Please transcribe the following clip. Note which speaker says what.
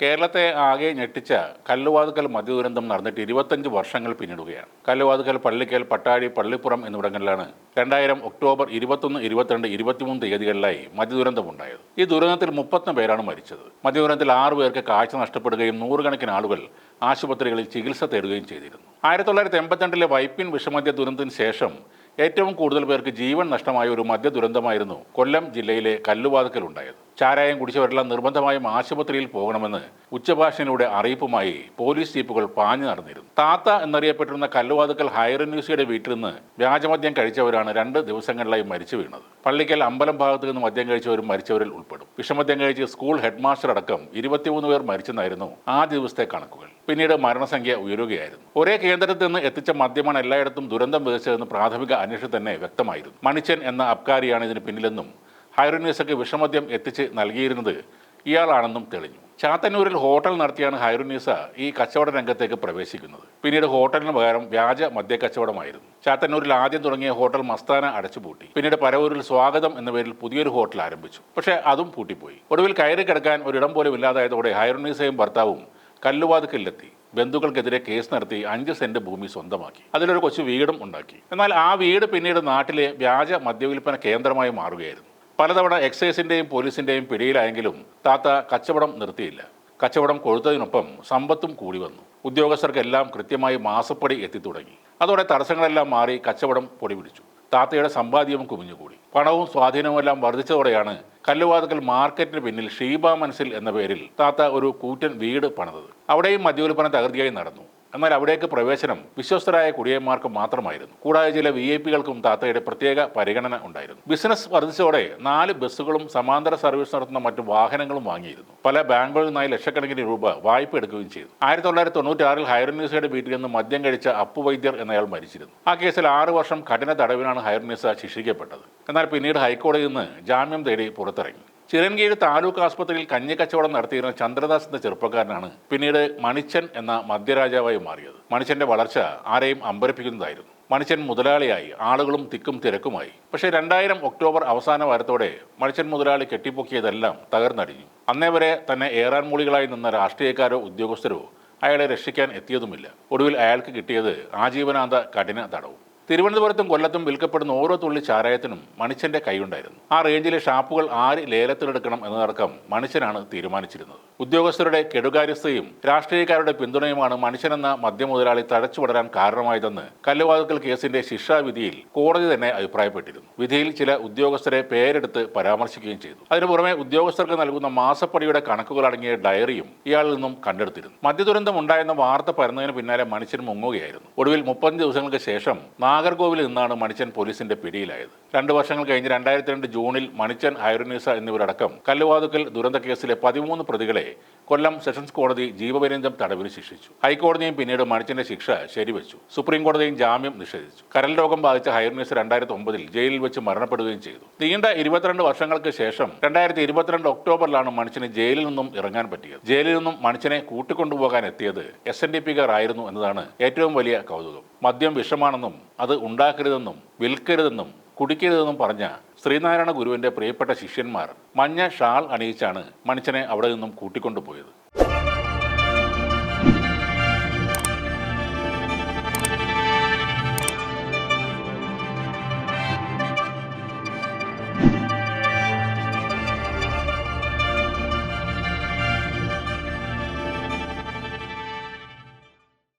Speaker 1: കേരളത്തെ ആകെ ഞെട്ടിച്ച കല്ലുവാതുക്കൽ മദ്യദുരന്തം നടന്നിട്ട് ഇരുപത്തഞ്ച് വർഷങ്ങൾ പിന്നിടുകയാണ്. കല്ലുവാതുക്കൽ പള്ളിക്കൽ പട്ടാഴി പള്ളിപ്പുറം എന്നിവിടങ്ങളിലാണ് രണ്ടായിരം ഒക്ടോബർ ഇരുപത്തൊന്ന് ഇരുപത്തിരണ്ട് ഇരുപത്തിമൂന്ന് തീയതികളിലായി മദ്യദുരന്തമുണ്ടായത്. ഈ ദുരന്തത്തിൽ മുപ്പത്തൊന്ന് പേരാണ് മരിച്ചത്. മദ്യദുരന്തത്തിൽ ആറു പേർക്ക് കാഴ്ച നഷ്ടപ്പെടുകയും നൂറുകണക്കിന് ആളുകൾ ആശുപത്രികളിൽ ചികിത്സ തേടുകയും ചെയ്തിരുന്നു. ആയിരത്തി തൊള്ളായിരത്തി എൺപത്തിരണ്ടിലെ വൈപ്പിൻ വിഷമദ്യ ദുരന്തത്തിന് ശേഷം ഏറ്റവും കൂടുതൽ പേർക്ക് ജീവൻ നഷ്ടമായ ഒരു മദ്യ ദുരന്തമായിരുന്നു കൊല്ലം ജില്ലയിലെ കല്ലുവാതുക്കൽ ഉണ്ടായത്. ചാരായം കുടിച്ചവരെല്ലാം നിർബന്ധമായും ആശുപത്രിയിൽ പോകണമെന്ന് ഉച്ചഭാഷണിലൂടെ അറിയിപ്പുമായി പോലീസ് ജീപ്പുകൾ പാഞ്ഞു നടന്നിരുന്നു. താത്ത എന്നറിയപ്പെട്ടിരുന്ന കല്ലുവാതുക്കൽ ഹൈറന്യൂസിയുടെ വീട്ടിൽ നിന്ന് വ്യാജമദ്യം കഴിച്ചവരാണ് രണ്ട് ദിവസങ്ങളിലായി മരിച്ചു വീണത്. പള്ളിക്കൽ അമ്പലം ഭാഗത്ത് നിന്ന് മദ്യം കഴിച്ചവരും മരിച്ചവരിൽ ഉൾപ്പെടും. വിഷമദ്യം കഴിച്ച് സ്കൂൾ ഹെഡ്മാസ്റ്റർ അടക്കം ഇരുപത്തിമൂന്ന് പേർ മരിച്ചെന്നായിരുന്നു ആ ദിവസത്തെ കണക്കുകൾ. പിന്നീട് മരണസംഖ്യ ഉയരുകയായിരുന്നു. ഒരേ കേന്ദ്രത്തിൽ നിന്ന് എത്തിച്ച മദ്യമാണ് എല്ലായിടത്തും ദുരന്തം വിതച്ചതെന്ന് പ്രാഥമിക അന്വേഷണം തന്നെ വ്യക്തമായിരുന്നു. മണിച്ചൻ എന്ന അബ്കാരിയാണ് ഇതിന് പിന്നിലെന്നും ഹൈറുന്നീസക്ക് വിഷമദ്യം എത്തിച്ച് നൽകിയിരുന്നത് ഇയാളാണെന്നും തെളിഞ്ഞു. ചാത്തന്നൂരിൽ ഹോട്ടൽ നടത്തിയാണ് ഹൈറുന്നീസ ഈ കച്ചവട രംഗത്തേക്ക് പ്രവേശിക്കുന്നത്. പിന്നീട് ഹോട്ടലിന് പകരം വ്യാജ കച്ചവടമായിരുന്നു ചാത്തന്നൂരിൽ ആദ്യം തുടങ്ങിയ ഹോട്ടൽ മസ്താന അടച്ചുപൂട്ടി. പിന്നീട് പരവൂരിൽ സ്വാഗതം എന്ന പേരിൽ പുതിയൊരു ഹോട്ടൽ ആരംഭിച്ചു. പക്ഷേ അതും പൂട്ടിപ്പോയി. ഒടുവിൽ കയറി കിടക്കാൻ ഒരിടം പോലും ഇല്ലാതായതോടെ ഹൈറുന്നീസയും ഭർത്താവും കല്ലുവാതുക്കലിലെത്തി. ബന്ധുക്കൾക്കെതിരെ കേസ് നടത്തി അഞ്ച് സെന്റ് ഭൂമി സ്വന്തമാക്കി. അതിലൊരു കൊച്ചു വീടും ഉണ്ടാക്കി. എന്നാൽ ആ വീട് പിന്നീട് നാട്ടിലെ വ്യാജ മദ്യവിൽപ്പന കേന്ദ്രമായി മാറുകയായിരുന്നു. പലതവണ എക്സൈസിന്റെയും പോലീസിന്റെയും പിടിയിലായെങ്കിലും താത്ത കച്ചവടം നിർത്തിയില്ല. കച്ചവടം കൊഴുത്തതിനൊപ്പം സമ്പത്തും കൂടി വന്നു. ഉദ്യോഗസ്ഥർക്കെല്ലാം കൃത്യമായി മാസപ്പടി എത്തിത്തുടങ്ങി. അതോടെ തടസ്സങ്ങളെല്ലാം മാറി കച്ചവടം പൊടിപിടിച്ചു. താത്തയുടെ സമ്പാദ്യവും കുമിഞ്ഞുകൂടി. പണവും സ്വാധീനവും എല്ലാം വർദ്ധിച്ചതോടെയാണ് കല്ലുവാതുക്കൽ മാർക്കറ്റിന് പിന്നിൽ ഷീബ മനസ്സിൽ എന്ന പേരിൽ താത്ത ഒരു കൂറ്റൻ വീട് പണിതത്. അവിടെയും മദ്യവിൽപ്പന തകൃതിയായി നടന്നു. എന്നാൽ അവിടേക്ക് പ്രവേശനം വിശ്വസ്തരായ കുടിയന്മാർക്ക് മാത്രമായിരുന്നു. കൂടാതെ ചില വി ഐ പികൾക്കും താത്തയുടെ പ്രത്യേക പരിഗണന ഉണ്ടായിരുന്നു. ബിസിനസ് വർദ്ധിച്ചതോടെ നാല് ബസ്സുകളും സമാന്തര സർവീസ് നടത്തുന്ന മറ്റു വാഹനങ്ങളും വാങ്ങിയിരുന്നു. പല ബാങ്കുകളിൽ നിന്നായി ലക്ഷക്കണക്കിന് രൂപ വായ്പ എടുക്കുകയും ചെയ്തു. ആയിരത്തി തൊള്ളായിരത്തി തൊണ്ണൂറ്റാറിൽ ഹൈറനീസയുടെ വീട്ടിൽ നിന്ന് മദ്യം കഴിച്ച അപ്പു വൈദ്യർ എന്നയാൾ മരിച്ചിരുന്നു. ആ കേസിൽ ആറു വർഷം കഠിന തടവിനാണ് ഹൈറനീസ ശിക്ഷിക്കപ്പെട്ടത്. എന്നാൽ പിന്നീട് ഹൈക്കോടതിയിൽ നിന്ന് ജാമ്യം തേടി പുറത്തിറങ്ങി. ചിറൻകീഴ് താലൂക്ക് ആസ്പത്രിയിൽ കഞ്ഞി കച്ചവടം നടത്തിയിരുന്ന ചന്ദ്രദാസ് എന്ന ചെറുപ്പക്കാരനാണ് പിന്നീട് മണിച്ചൻ എന്ന മദ്യരാജാവായി മാറിയത്. മണിച്ചന്റെ വളർച്ച ആരെയും അമ്പരപ്പിക്കുന്നതായിരുന്നു. മണിച്ചൻ മുതലാളിയായി ആളുകളും തിക്കും തിരക്കുമായി. പക്ഷേ രണ്ടായിരം ഒക്ടോബർ അവസാന വാരത്തോടെ മണിച്ചൻ മുതലാളി കെട്ടിപ്പൊക്കിയതെല്ലാം തകർന്നടിഞ്ഞു. അന്നേ വരെ തന്നെ ഏറാൻ മൂളികളായി നിന്ന രാഷ്ട്രീയക്കാരോ ഉദ്യോഗസ്ഥരോ അയാളെ രക്ഷിക്കാൻ എത്തിയതുമില്ല. ഒടുവിൽ അയാൾക്ക് കിട്ടിയത് ആജീവനാന്ത കഠിന തടവും. തിരുവനന്തപുരത്തും കൊല്ലത്തും വിൽക്കപ്പെടുന്ന ഓരോ തുള്ളി ചാരായത്തിനും മണിച്ചന്റെ കൈയുണ്ടായിരുന്നു. ആ റേഞ്ചിലെ ഷാപ്പുകൾ ആര് ലേലത്തിലെടുക്കണം എന്നതടക്കം മനുഷ്യനാണ് തീരുമാനിച്ചിരുന്നത്. ഉദ്യോഗസ്ഥരുടെ കെടുകാര്യസ്ഥയും രാഷ്ട്രീയക്കാരുടെ പിന്തുണയുമാണ് മനുഷ്യനെന്ന മദ്യമുതലാളി തഴച്ചു വളരാൻ കാരണമായതെന്ന് കല്ലുവാതുക്കൽ കേസിന്റെ ശിക്ഷാവിധിയിൽ കോടതി തന്നെ അഭിപ്രായപ്പെട്ടിരുന്നു. വിധിയിൽ ചില ഉദ്യോഗസ്ഥരെ പേരെടുത്ത് പരാമർശിക്കുകയും ചെയ്തു. അതിനു പുറമെ ഉദ്യോഗസ്ഥർക്ക് നൽകുന്ന മാസപ്പടിയുടെ കണക്കുകൾ അടങ്ങിയ ഡയറിയും ഇയാളിൽ നിന്നും കണ്ടെടുത്തിരുന്നു. മദ്യദുരന്തം ഉണ്ടായെന്ന വാർത്ത പരന്നതിന് പിന്നാലെ മനുഷ്യൻ മുങ്ങുകയായിരുന്നു. ഒടുവിൽ മുപ്പത്തഞ്ച് ദിവസങ്ങൾക്ക് ശേഷം നാഗർകോവിലിൽ നിന്നാണ് മണിച്ചൻ പോലീസിന്റെ പിടിയിലായത്. രണ്ടു വർഷങ്ങൾ കഴിഞ്ഞ് രണ്ടായിരത്തി രണ്ട് ജൂണിൽ മണിച്ചൻ ഹൈറുനീസ എന്നിവരടക്കം കല്ലുവാതുക്കൽ ദുരന്ത കേസിലെ പതിമൂന്ന് പ്രതികളെ കൊല്ലം സെഷൻസ് കോടതി ജീവപര്യന്തം തടവിന് ശിക്ഷിച്ചു. ഹൈക്കോടതിയും പിന്നീട് മണിച്ചന്റെ ശിക്ഷ ശരിവച്ചു. സുപ്രീം കോടതിയും ജാമ്യം നിഷേധിച്ചു. കരൽ രോഗം ബാധിച്ച ഹൈറുനീസ രണ്ടായിരത്തി ഒമ്പതിൽ ജയിലിൽ വെച്ച് മരണപ്പെടുകയും ചെയ്തു. നീണ്ട ഇരുപത്തിരണ്ട് വർഷങ്ങൾക്ക് ശേഷം രണ്ടായിരത്തി ഇരുപത്തിരണ്ട് ഒക്ടോബറിലാണ് മണിച്ചന് ജയിലിൽ നിന്നും ഇറങ്ങാൻ പറ്റിയത്. ജയിലിൽ നിന്നും മണിച്ചനെ കൂട്ടിക്കൊണ്ടുപോകാൻ എത്തിയത് എസ് എൻ ഡി പിക്കാർ ആയിരുന്നു എന്നതാണ് ഏറ്റവും വലിയ കൗതുകം. മദ്യം വിഷമാണെന്നും അത് ഉണ്ടാക്കരുതെന്നും വിൽക്കരുതെന്നും കുടിക്കരുതെന്നും പറഞ്ഞ ശ്രീനാരായണ ഗുരുവിന്റെ പ്രിയപ്പെട്ട ശിഷ്യന്മാർ മഞ്ഞ ഷാൾ അണിയിച്ചാണ് മനുഷ്യനെ അവിടെ നിന്നും കൂട്ടിക്കൊണ്ടുപോയത്.